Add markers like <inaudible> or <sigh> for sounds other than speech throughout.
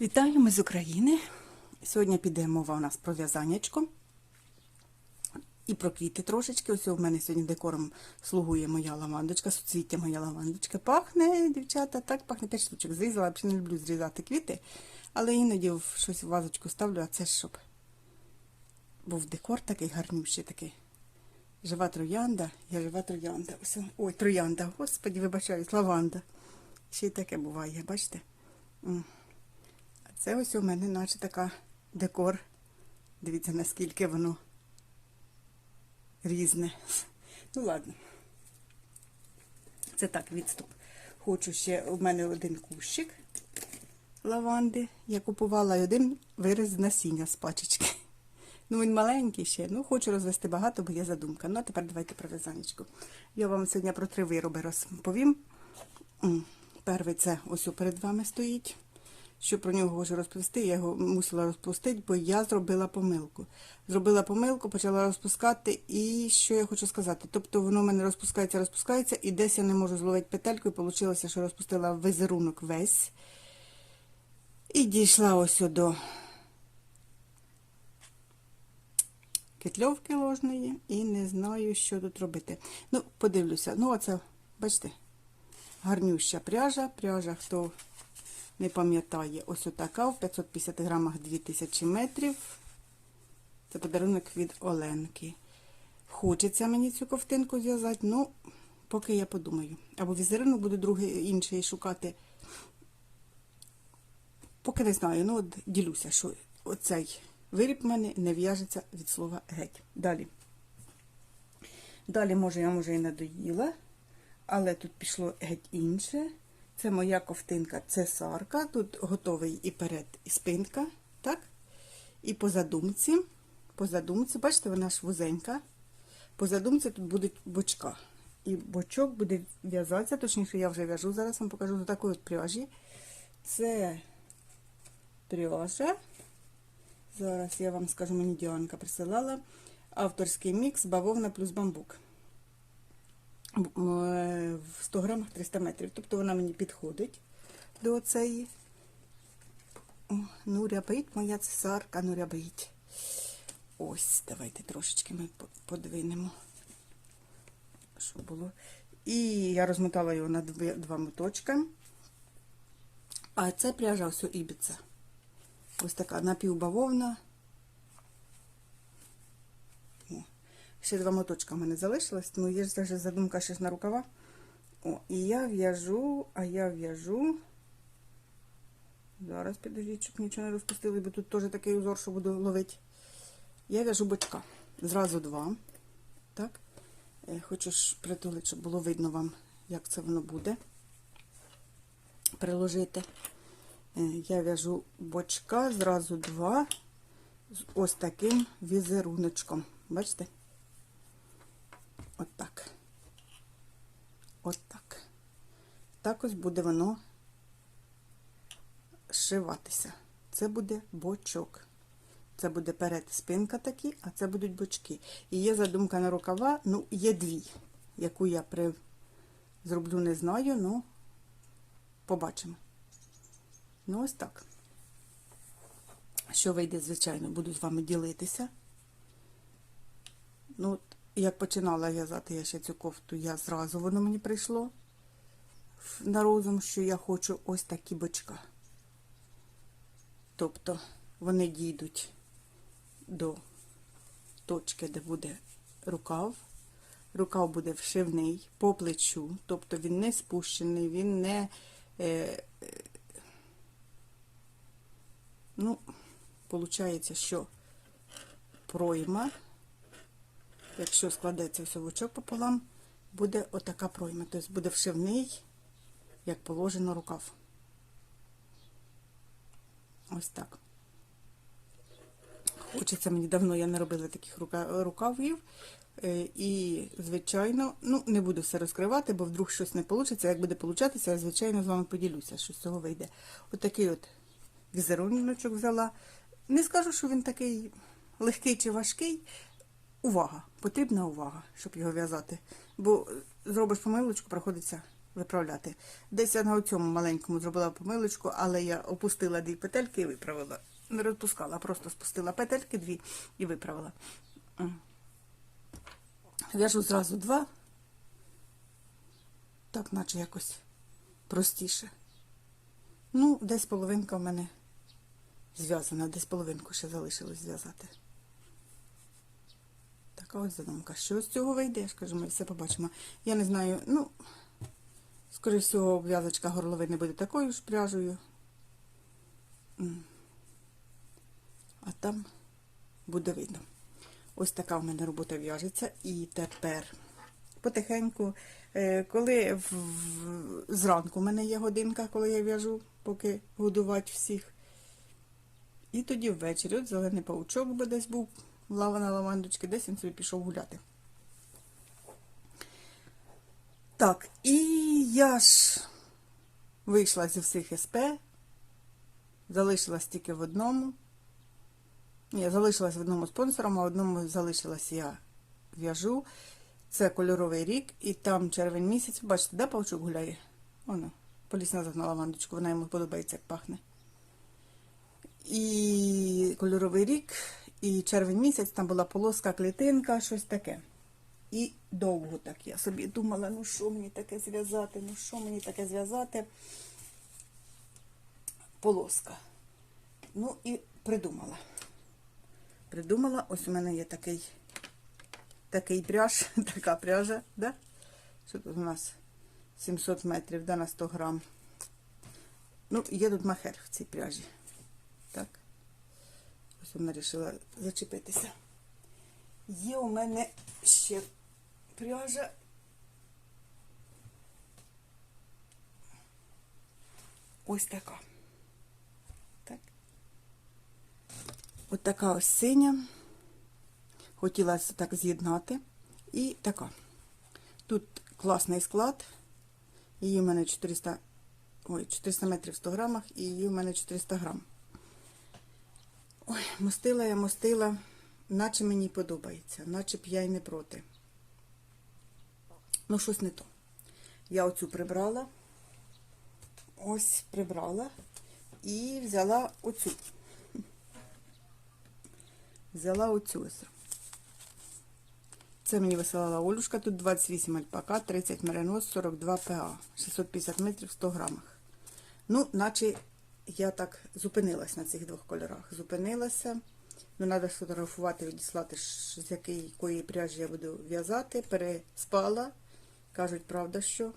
Вітаємо з України. Сьогодні піде мова у нас про в'язаннячко і про квіти трошечки. Ось у мене сьогодні декором слугує моя лавандочка, суцвіття моя лавандочка. Пахне, дівчата, так пахне 5 штучок. Зрізала, я взагалі не люблю зрізати квіти, але іноді щось в вазочку ставлю, а це щоб був декор такий гарнющий такий. Жива троянда, я жива троянда. Ось, ой, троянда, господі, вибачаюсь, лаванда. Ще й таке буває, бачите? Це ось у мене наче така декор. Дивіться, наскільки воно різне. Ну, ладно. Це так, відступ. Хочу ще, у мене один кущик лаванди. Я купувала і один виріз насіння з пачечки. Ну, він маленький ще. Ну, хочу розвести багато, бо є задумка. Ну, а тепер давайте про в'язанечку. Я вам сьогодні про три вироби розповім. Перший це ось перед вами стоїть. Що про нього хочу розповісти, я його мусила розпустити, бо я зробила помилку. Зробила помилку, почала розпускати, і що я хочу сказати? Тобто воно в мене розпускається, розпускається, і десь я не можу зловити петельку, і вийшло, що розпустила візерунок весь. І дійшла ось до кетльовки ложної, і не знаю, що тут робити. Ну, подивлюся. Ну, оце, бачите, гарнюща пряжа. Пряжа, хто не пам'ятає, ось отака в 550 грамах 2000 метрів. Це подарунок від Оленки. Хочеться мені цю ковтинку зв'язати, ну, поки я подумаю. Або візеринок буду другий інший шукати. Поки не знаю, ну от ділюся, що оцей виріб в мене не в'яжеться від слова геть. Далі. Далі, може, я може і надоїла, але тут пішло геть інше. Це моя ковтинка цесарка. Тут готовий і перед, і спинка. Так? І по задумці. По задумці, бачите, вона ж вузенька. По задумці тут буде бочка. І бочок буде в'язатися, точніше, я вже в'яжу, зараз вам покажу до такої от пряжі. Це пряжа. Зараз я вам скажу, мені Діанка присилала. Авторський мікс бавовна плюс бамбук. В 100 грамах 300 метрів. Тобто вона мені підходить до цієї. О, ну, рябить моя цесарка, ну рябить. Ось, давайте трошечки ми подвинемо, щоб було. І я розмотала його на два, два моточка. А це пряжа все ібіца. Ось така напівбавовна. О, ще два моточка в мене залишилось, ну є вже задумка ще ж на рукава. О, і я в'яжу, а я в'яжу. Зараз підождіть, щоб нічого не розпустили, бо тут теж такий узор, що буду ловити. Я в'яжу бочка. Зразу два. Так. Хочу ж притулити, щоб було видно вам, як це воно буде. Приложити. Я в'яжу бочка, зразу два з ось таким візеруночком. Бачите? От так. От так. Так ось буде воно зшиватися. Це буде бочок. Це буде перед спинка такі, а це будуть бочки. І є задумка на рукава, ну, є дві, яку я при... зроблю, не знаю, ну побачимо. Ну, ось так. Що вийде, звичайно, буду з вами ділитися. Ну, як починала в'язати я ще цю кофту, я зразу воно мені прийшло на розум, що я хочу ось такі бочка. Тобто вони дійдуть до точки, де буде рукав. Рукав буде вшивний по плечу, тобто він не спущений, він не. Е, Ну, виходить, що пройма, якщо складеться все в очок пополам, буде отака пройма. Тобто буде вшивний, як положено, рукав. Ось так. Хочеться мені давно, я не робила таких рукавів. І, звичайно, ну, не буду все розкривати, бо вдруг щось не вийде. Як буде получатися, я, звичайно, з вами поділюся, що з цього вийде. Отакий от візеруночок взяла. Не скажу, що він такий легкий чи важкий. Увага, потрібна увага, щоб його в'язати. Бо зробиш помилочку, проходиться виправляти. Десь я на цьому маленькому зробила помилочку, але я опустила дві петельки і виправила. Не розпускала, просто спустила петельки дві і виправила. В'яжу зразу два. Так, наче якось простіше. Ну, десь половинка в мене зв'язана, десь половинку ще залишилось зв'язати. Така ось задумка. Що з цього вийде? Я ж кажу, ми все побачимо. Я не знаю, ну, скоріше всього, обв'язочка горловини буде такою ж пряжею. А там буде видно. Ось така в мене робота в'яжеться. І тепер потихеньку, е, коли в- зранку в мене є годинка, коли я в'яжу, поки годувати всіх. І тоді ввечері, от зелений паучок би десь був, лава на лавандочки, десь він собі пішов гуляти. Так, і я ж вийшла зі всіх СП, залишилась тільки в одному. Я залишилась в одному спонсором, а в одному залишилась я в'яжу. Це кольоровий рік, і там червень місяць. Бачите, де павчук гуляє? Воно, поліз назад на лавандочку, вона йому подобається, як пахне. І кольоровий рік, і червень місяць, там була полоска, клітинка, щось таке. І довго так я собі думала, ну що мені таке зв'язати, ну що мені таке зв'язати. Полоска. Ну і придумала. Придумала, ось у мене є такий, такий пряж, <laughs> така пряжа, да? Що тут у нас 700 метрів, да, на 100 грам. Ну, є тут махер в цій пряжі. Так. Ось вона вирішила зачепитися. Є у мене ще пряжа. Ось така. Так. От така ось синя. Хотілося так з'єднати. І така. Тут класний склад. Її у мене 400, ой, 400 метрів в 100 грамах, і її у мене 400 грам. Ой, мостила я, мостила, наче мені подобається, наче б я й не проти. Ну, щось не то. Я оцю прибрала. Ось прибрала і взяла оцю. Взяла оцю ось. Це мені висилала Олюшка. Тут 28 альпака, 30 меринос, 42 ПА, 650 метрів 100 грамах. Ну, наче я так зупинилась на цих двох кольорах. Зупинилася. Ну, треба сфотографувати, відіслати, з якої пряжі я буду в'язати. Переспала. Кажуть, правда, що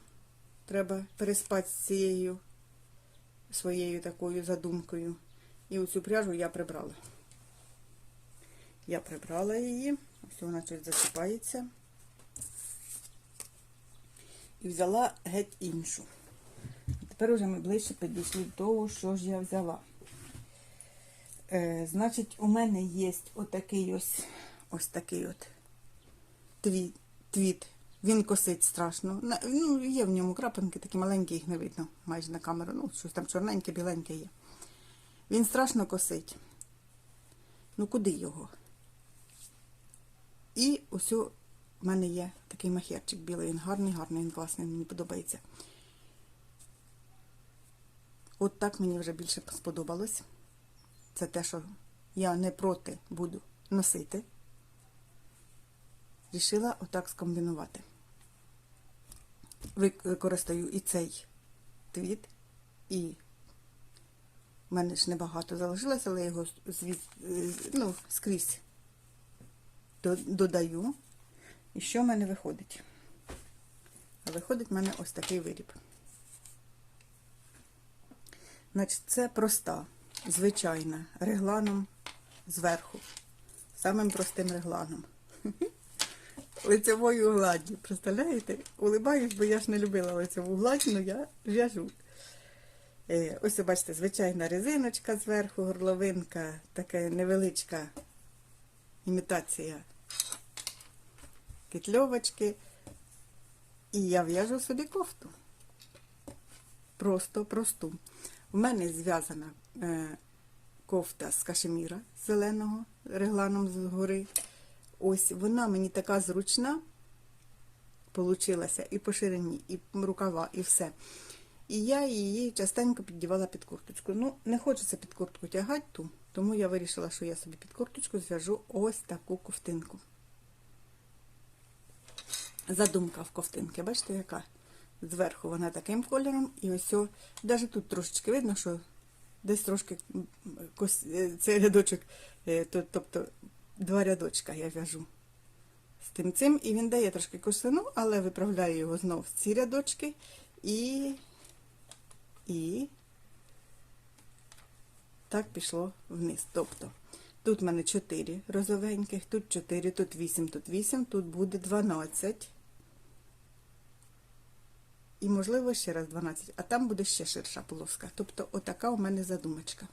треба переспати з цією своєю такою задумкою. І оцю пряжу я прибрала. Я прибрала її. Ось вона щось засипається. І взяла геть іншу. Тепер уже ми ближче підійшли до того, що ж я взяла. Е, значить, у мене є отакий ось ось такий от твіт. твіт. Він косить страшно. Ну, є в ньому крапинки, такі маленькі, їх не видно майже на камеру. Ну, щось там чорненьке, біленьке є. Він страшно косить. Ну, куди його? І ось у мене є такий махерчик білий. Він гарний, гарний, він класний, мені подобається. От так мені вже більше сподобалось. Це те, що я не проти буду носити. Рішила отак скомбінувати. Використаю і цей твіт, і в мене ж небагато залишилось, але я його звід, ну, скрізь додаю. І що в мене виходить? Виходить в мене ось такий виріб. Значить, це проста, звичайна, регланом зверху. Самим простим регланом. <laughs> Лицевою гладдю. Представляєте? Улибаюсь, бо я ж не любила лицеву гладь, але я в'яжу. Е, Ось, бачите, звичайна резиночка зверху, горловинка, така невеличка імітація кетльовочки. І я в'яжу собі кофту. Просто просту. У мене зв'язана е, кофта з кашеміра зеленого регланом згори. Ось вона мені така зручна. получилася і по ширині, і рукава, і все. І я її частенько піддівала під курточку. Ну, не хочеться під куртку тягати ту, тому я вирішила, що я собі під курточку зв'яжу ось таку ковтинку. Задумка в ковтинки, бачите, яка? Зверху вона таким кольором, і ось, навіть тут трошечки видно, що десь трошки е, цей рядочок, е, тобто два рядочка я в'яжу з тим цим, і він дає трошки косину, але виправляю його знов в ці рядочки і, і так пішло вниз. Тобто тут в мене 4 розовеньких, тут 4, тут 8, тут 8, тут буде 12. І, можливо, ще раз 12, а там буде ще ширша полоска. Тобто, отака у мене задумочка.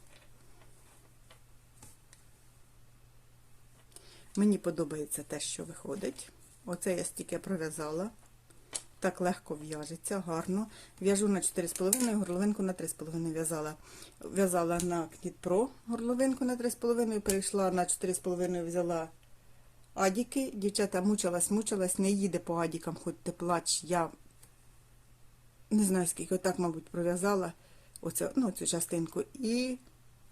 Мені подобається те, що виходить. Оце я стільки пров'язала. Так легко в'яжеться, гарно. В'яжу на 4,5, горловинку на 3,5 в'язала. В'язала на Knit горловинку на 3,5, перейшла на 4,5, взяла адіки. Дівчата мучилась, мучилась, не їде по адікам, хоч ти плач. Я не знаю скільки, отак, мабуть, пров'язала оцю, ну, частинку і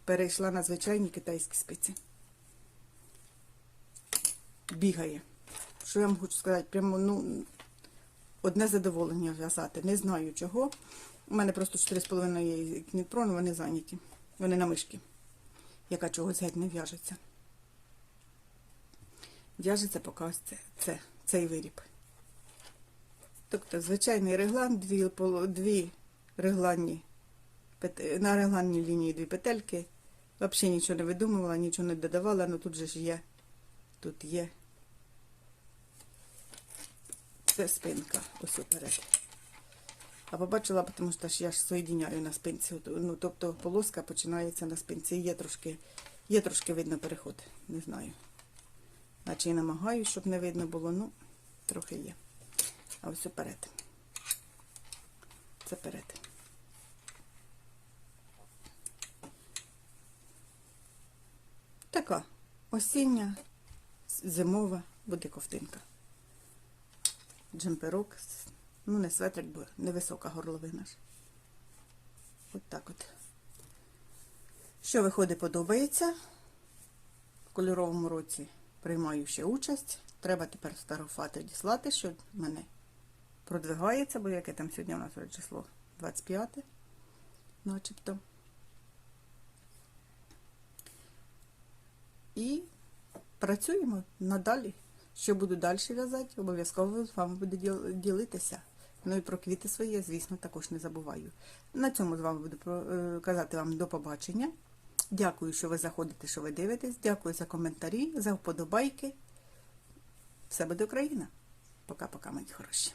перейшла на звичайні китайські спиці. Бігає. Що я вам хочу сказати? Прямо, ну, одне задоволення в'язати. Не знаю чого. У мене просто 4,5 є кнітпрон, вони зайняті. Вони на мишки, яка чогось геть не в'яжеться. В'яжеться поки ось це, це, цей виріб. Тобто звичайний реглан, дві, дві регланні, на регланній лінії дві петельки. Взагалі нічого не видумувала, нічого не додавала, але тут же ж є. Тут є. Це спинка, ось уперед. А побачила, тому що я ж соєдиняю на спинці. Ну, тобто полоска починається на спинці. Є трошки, є трошки видно переход, не знаю. Наче і намагаюсь, щоб не видно було, ну, трохи є. А ось уперед. Це перед. Така осіння, зимова буде ковтинка. Джемперок, ну не светрик, бо невисока горловина ж. От так от. Що виходить, подобається. В кольоровому році приймаю ще участь. Треба тепер фотографувати, діслати, що мене продвигається, бо яке там сьогодні у нас число 25, начебто. І працюємо надалі. Що буду далі в'язати, обов'язково з вами буду ділитися. Ну і про квіти свої, звісно, також не забуваю. На цьому з вами буду е, казати вам до побачення. Дякую, що ви заходите, що ви дивитесь. Дякую за коментарі, за вподобайки. Все буде Україна. Пока-пока, мої хороші.